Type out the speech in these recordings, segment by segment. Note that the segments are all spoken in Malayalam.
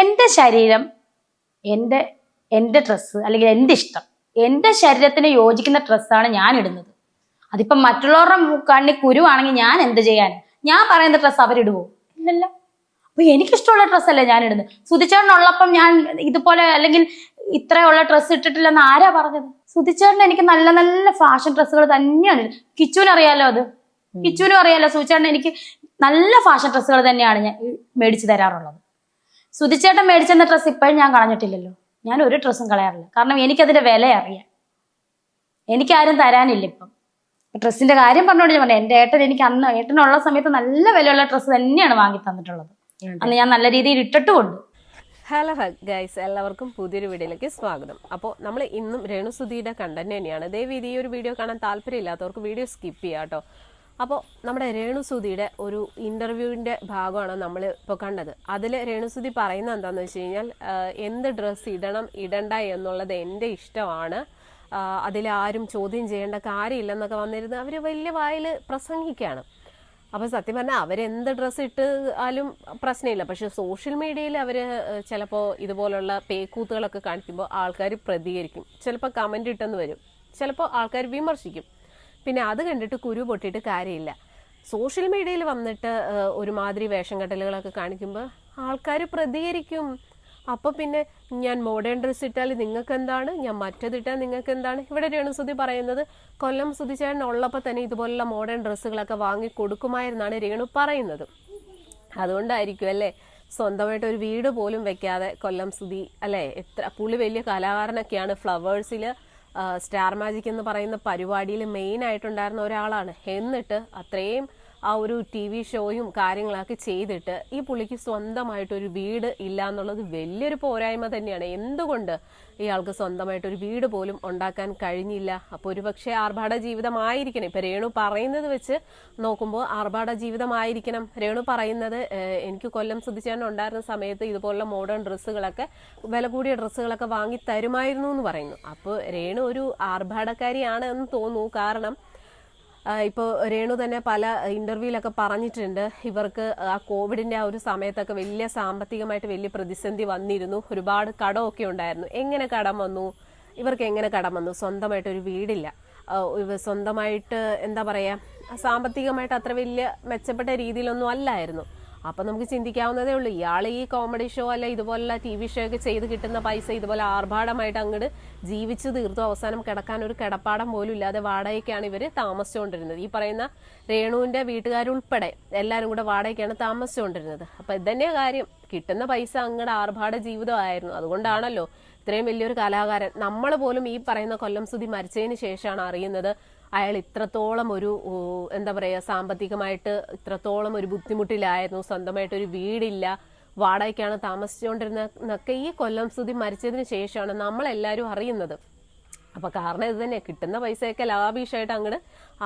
എന്റെ ശരീരം എന്റെ എന്റെ ഡ്രസ്സ് അല്ലെങ്കിൽ എന്റെ ഇഷ്ടം എന്റെ ശരീരത്തിന് യോജിക്കുന്ന ഡ്രസ്സാണ് ഞാൻ ഇടുന്നത്. അതിപ്പം മറ്റുള്ളവരുടെ കണ്ണി കുരുവാണെങ്കിൽ ഞാൻ എന്ത് ചെയ്യാൻ? ഞാൻ പറയുന്ന ഡ്രസ്സ് അവരിടുവോ? ഇല്ലല്ലോ. അപ്പൊ എനിക്കിഷ്ടമുള്ള ഡ്രസ്സല്ലേ ഞാൻ ഇടുന്നത്. സുതിച്ചേട്ടനുള്ളപ്പം ഞാൻ ഇതുപോലെ അല്ലെങ്കിൽ ഇത്രയുള്ള ഡ്രസ്സ് ഇട്ടിട്ടില്ലെന്ന് ആരാ പറഞ്ഞത്? സുതിച്ചേട്ടൻ എനിക്ക് നല്ല നല്ല ഫാഷൻ ഡ്രസ്സുകൾ തന്നെയാണ്. കിച്ചുവിന് അറിയാലോ അത്? കിച്ചുവിനും അറിയാലോ സുതിച്ചേട്ടൻ എനിക്ക് നല്ല ഫാഷൻ ഡ്രസ്സുകൾ തന്നെയാണ് ഞാൻ മേടിച്ചു തരാറുള്ളത്. സുധിച്ചേട്ടൻ മേടിച്ചെന്ന ഡ്രസ്സ് ഇപ്പോഴും ഞാൻ കളഞ്ഞിട്ടില്ലല്ലോ. ഞാൻ ഒരു ഡ്രസ്സും കളയാറില്ല. കാരണം എനിക്കതിന്റെ വില അറിയാം എനിക്കാരും തരാനില്ല ഇപ്പം ഡ്രസ്സിന്റെ കാര്യം പറഞ്ഞോണ്ട് ഞാൻ പറഞ്ഞു എന്റെ ഏട്ടൻ എനിക്ക് അന്ന് ഏട്ടനുള്ള സമയത്ത് നല്ല വിലയുള്ള ഡ്രസ്സ് തന്നെയാണ് വാങ്ങി തന്നിട്ടുള്ളത്. അന്ന് ഞാൻ നല്ല രീതിയിൽ ഇട്ടിട്ടുമുണ്ട്. ഹലോ ഗൈസ് എല്ലാവർക്കും പുതിയൊരു വീഡിയോയിലേക്ക് സ്വാഗതം. അപ്പോൾ നമ്മൾ ഇന്നും രേണുസുധിയുടെ കണ്ടന്റ് തന്നെയാണ്. ദയവ് ഈ ഒരു വീഡിയോ കാണാൻ താല്പര്യമില്ലാത്തവർക്ക് വീഡിയോ സ്കിപ്പ് ചെയ്യാം കേട്ടോ. അപ്പോൾ നമ്മുടെ രേണുസുധിയുടെ ഒരു ഇന്റർവ്യൂവിന്റെ ഭാഗമാണ് നമ്മൾ ഇപ്പോൾ കണ്ടത്. അതിൽ രേണുസുധി പറയുന്നത് എന്താണെന്ന് വെച്ച് കഴിഞ്ഞാൽ എന്ത് ഡ്രസ്സ് ഇടണം ഇടണ്ട എന്നുള്ളത് എന്റെ ഇഷ്ടമാണ്. അതിൽ ആരും ചോദ്യം ചെയ്യേണ്ട കാര്യമില്ലെന്നൊക്കെ വന്നിരുന്ന് അവർ വലിയ വായിൽ പ്രസംഗിക്കുകയാണ് അപ്പോൾ സത്യം പറഞ്ഞാൽ അവരെന്ത് ഡ്രസ്സ് ഇട്ടാലും പ്രശ്നമില്ല. പക്ഷേ സോഷ്യൽ മീഡിയയിൽ അവർ ചിലപ്പോൾ ഇതുപോലുള്ള പേക്കൂത്തുകളൊക്കെ കാണിക്കുമ്പോൾ ആൾക്കാർ പ്രതികരിക്കും. ചിലപ്പോൾ കമന്റ് ഇട്ടെന്ന് വരും. ചിലപ്പോൾ ആൾക്കാർ വിമർശിക്കും. പിന്നെ അത് കണ്ടിട്ട് കുരു പൊട്ടിയിട്ട് കാര്യമില്ല. സോഷ്യൽ മീഡിയയിൽ വന്നിട്ട് ഒരുമാതിരി വേഷം കെട്ടലുകളൊക്കെ കാണിക്കുമ്പോൾ ആൾക്കാർ പ്രതികരിക്കും. അപ്പൊ പിന്നെ ഞാൻ മോഡേൺ ഡ്രസ്സ് ഇട്ടാൽ നിങ്ങൾക്ക് എന്താണ് ഞാൻ മറ്റേതിട്ടാൽ നിങ്ങൾക്ക് എന്താണ് ഇവിടെ രേണുസുതി പറയുന്നത്. കൊല്ലം സുതിച്ചേട്ടൻ ഉള്ളപ്പോൾ തന്നെ ഇതുപോലുള്ള മോഡേൺ ഡ്രസ്സുകളൊക്കെ വാങ്ങി കൊടുക്കുമായിരുന്നാണ് രേണു പറയുന്നത്. അതുകൊണ്ടായിരിക്കും അല്ലേ? സ്വന്തമായിട്ട് ഒരു വീട് പോലും വെക്കാതെ കൊല്ലം സുധി അല്ലേ? എത്ര പുള്ളി വലിയ കലാകാരനൊക്കെയാണ്. ഫ്ലവേഴ്സിൽ സ്റ്റാർ മാജിക് എന്ന് പറയുന്ന പരിപാടിയിൽ മെയിൻ ആയിട്ടുണ്ടായിരുന്ന ഒരാളാണ്. എന്നിട്ട് അത്രയും ആ ഒരു ടി വി ഷോയും കാര്യങ്ങളൊക്കെ ചെയ്തിട്ട് ഈ പുള്ളിക്ക് സ്വന്തമായിട്ടൊരു വീട് ഇല്ല എന്നുള്ളത് വലിയൊരു പോരായ്മ തന്നെയാണ്. എന്തുകൊണ്ട് ഇയാൾക്ക് സ്വന്തമായിട്ട് ഒരു വീട് പോലും ഉണ്ടാക്കാൻ കഴിഞ്ഞില്ല? അപ്പോൾ ഒരു പക്ഷേ ആർഭാട ജീവിതമായിരിക്കണം. ഇപ്പം രേണു പറയുന്നത് വെച്ച് നോക്കുമ്പോൾ ആർഭാട ജീവിതമായിരിക്കണം. രേണു പറയുന്നത് എനിക്ക് കൊല്ലം സുധിച്ചേട്ടൻ ഉണ്ടായിരുന്ന സമയത്ത് ഇതുപോലുള്ള മോഡേൺ ഡ്രസ്സുകളൊക്കെ വില കൂടിയ ഡ്രസ്സുകളൊക്കെ വാങ്ങി തരുമായിരുന്നു എന്ന് പറയുന്നു. അപ്പോൾ രേണു ഒരു ആർഭാടക്കാരിയാണ് എന്ന് തോന്നുന്നു. കാരണം ഇപ്പോൾ രേണു തന്നെ പല ഇന്റർവ്യൂലൊക്കെ പറഞ്ഞിട്ടുണ്ട്. ഇവർക്ക് ആ കോവിഡിന്റെ ആ ഒരു സമയത്തൊക്കെ വലിയ സാമ്പത്തികമായിട്ട് വലിയ പ്രതിസന്ധി വന്നിരുന്നു. ഒരുപാട് കടമൊക്കെ ഉണ്ടായിരുന്നു. എങ്ങനെ കടം വന്നു? ഇവർക്ക് എങ്ങനെ കടം വന്നു? സ്വന്തമായിട്ട് ഒരു വീടില്ല. സ്വന്തമായിട്ട് എന്താ പറയുക സാമ്പത്തികമായിട്ട് അത്ര വലിയ മെച്ചപ്പെട്ട രീതിയിലൊന്നും അല്ലായിരുന്നു. അപ്പൊ നമുക്ക് ചിന്തിക്കാവുന്നതേ ഉള്ളൂ. ഇയാൾ ഈ കോമഡി ഷോ അല്ല ഇതുപോലുള്ള ടി വി ഷോ ഒക്കെ ചെയ്ത് കിട്ടുന്ന പൈസ ഇതുപോലെ ആർഭാടമായിട്ട് അങ്ങോട്ട് ജീവിച്ചു തീർത്തു അവസാനം കിടക്കാൻ ഒരു കിടപ്പാടം പോലും ഇല്ലാതെ വാടകയ്ക്കാണ് ഇവർ താമസിച്ചുകൊണ്ടിരുന്നത്. ഈ പറയുന്ന രേണുവിന്റെ വീട്ടുകാരുൾപ്പെടെ എല്ലാവരും കൂടെ വാടകയ്ക്കാണ് താമസിച്ചുകൊണ്ടിരുന്നത്. അപ്പൊ ഇതന്നെ കാര്യം. കിട്ടുന്ന പൈസ അങ്ങടെ ആർഭാട ജീവിതമായിരുന്നു. അതുകൊണ്ടാണല്ലോ ഇത്രയും വലിയൊരു കലാകാരൻ നമ്മൾ പോലും ഈ പറയുന്ന കൊല്ലം സുതി മരിച്ചതിന് ശേഷമാണ് അറിയുന്നത് അയാൾ ഇത്രത്തോളം ഒരു എന്താ പറയുക സാമ്പത്തികമായിട്ട് ഇത്രത്തോളം ഒരു ബുദ്ധിമുട്ടിലായിരുന്നു സ്വന്തമായിട്ട് ഒരു വീടില്ല വാടകയ്ക്കാണ് താമസിച്ചുകൊണ്ടിരുന്നതൊക്കെ ഈ കൊല്ലം സ്തുതി മരിച്ചതിന് ശേഷമാണ് നമ്മളെല്ലാവരും അറിയുന്നത്. അപ്പൊ കാരണം ഇത് തന്നെ കിട്ടുന്ന പൈസയൊക്കെ ലാഭീഷായിട്ട് അങ്ങോട്ട്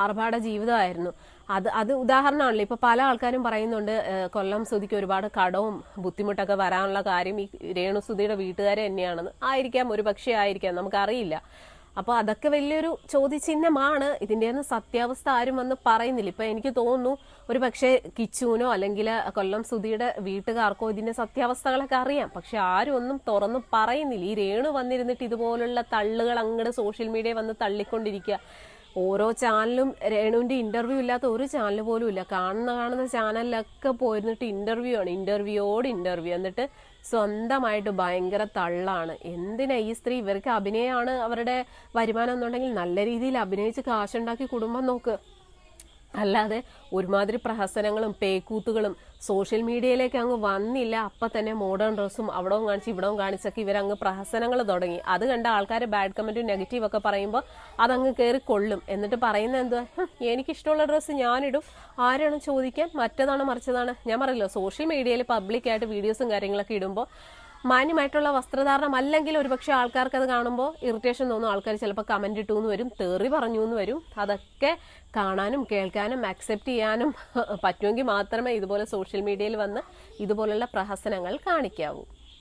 ആർഭാട ജീവിതമായിരുന്നു. അത് അത് ഉദാഹരണമാണല്ലോ ഇപ്പൊ പല ആൾക്കാരും പറയുന്നുണ്ട് കൊല്ലം സുധിക്ക് ഒരുപാട് കടവും ബുദ്ധിമുട്ടൊക്കെ വരാനുള്ള കാര്യം ഈ രേണുസുധിയുടെ വീട്ടുകാരെ തന്നെയാണെന്ന്. ആയിരിക്കാം ഒരു പക്ഷേ ആയിരിക്കാം നമുക്കറിയില്ല. അപ്പൊ അതൊക്കെ വലിയൊരു ചോദ്യചിഹ്നമാണ്. ഇതിന്റെ ഒന്നും സത്യാവസ്ഥ ആരും വന്ന് പറയുന്നില്ല. ഇപ്പൊ എനിക്ക് തോന്നുന്നു ഒരു പക്ഷേ കിച്ചുവിനോ അല്ലെങ്കിൽ കൊല്ലം സുധിയുടെ വീട്ടുകാർക്കോ ഇതിന്റെ സത്യാവസ്ഥകളൊക്കെ അറിയാം. പക്ഷെ ആരും ഒന്നും തുറന്ന് പറയുന്നില്ല. ഈ രേണു വന്നിരുന്നിട്ട് ഇതുപോലുള്ള തള്ളുകൾ അങ്ങോട്ട് സോഷ്യൽ മീഡിയ വന്ന് തള്ളിക്കൊണ്ടിരിക്കുക. ഓരോ ചാനലും രേണുവിന്റെ ഇന്റർവ്യൂ ഇല്ലാത്ത ഒരു ചാനൽ പോലും ഇല്ല. കാണുന്ന കാണുന്ന ചാനലിലൊക്കെ പോയിരുന്നിട്ട് ഇന്റർവ്യൂ ആണ്. ഇന്റർവ്യൂയോട് ഇന്റർവ്യൂ എന്നിട്ട് സ്വന്തമായിട്ട് ഭയങ്കര തള്ളാണ്. എന്തിനാ ഈ സ്ത്രീ? ഇവർക്ക് അഭിനയമാണ് അവരുടെ വരുമാനം എന്നുണ്ടെങ്കിൽ നല്ല രീതിയിൽ അഭിനയിച്ച് കാശുണ്ടാക്കി കുടുംബം നോക്ക്. അല്ലാതെ ഒരുമാതിരി പ്രഹസനങ്ങളും പേക്കൂത്തുകളും സോഷ്യൽ മീഡിയയിലേക്ക് അങ്ങ് വന്നില്ല. അപ്പൊ തന്നെ മോഡേൺ ഡ്രസ്സും അവിടവും കാണിച്ച് ഇവിടവും കാണിച്ചൊക്കെ ഇവരങ്ങ് പ്രഹസനങ്ങൾ തുടങ്ങി. അത് കണ്ട ആൾക്കാർ ബാഡ് കമന്റും നെഗറ്റീവ് ഒക്കെ പറയുമ്പോൾ അതങ്ങ് കയറി കൊള്ളും. എന്നിട്ട് പറയുന്ന എന്തുവാ? "ഹും, എനിക്കിഷ്ടമുള്ള ഡ്രസ്സ് ഞാനിടും. ആരാണ് ചോദിക്കാൻ? മറ്റേതാണ് മറിച്ചതാണ്? ഞാൻ പറയില്ല. സോഷ്യൽ മീഡിയയിൽ പബ്ലിക്കായിട്ട് വീഡിയോസും കാര്യങ്ങളൊക്കെ ഇടുമ്പോൾ മാന്യമായിട്ടുള്ള വസ്ത്രധാരണം അല്ലെങ്കിൽ ഒരുപക്ഷെ ആൾക്കാർക്ക് അത് കാണുമ്പോൾ ഇറിറ്റേഷൻ തോന്നും. ആൾക്കാർ ചിലപ്പോൾ കമന്റ് ഇട്ടു എന്ന് വരും തെറി പറഞ്ഞു എന്ന് വരും. അതൊക്കെ കാണാനും കേൾക്കാനും അക്സെപ്റ്റ് ചെയ്യാനും പറ്റുമെങ്കിൽ മാത്രമേ ഇതുപോലെ സോഷ്യൽ മീഡിയയിൽ വന്ന് ഇതുപോലുള്ള പ്രഹസനങ്ങൾ കാണിക്കാവൂ.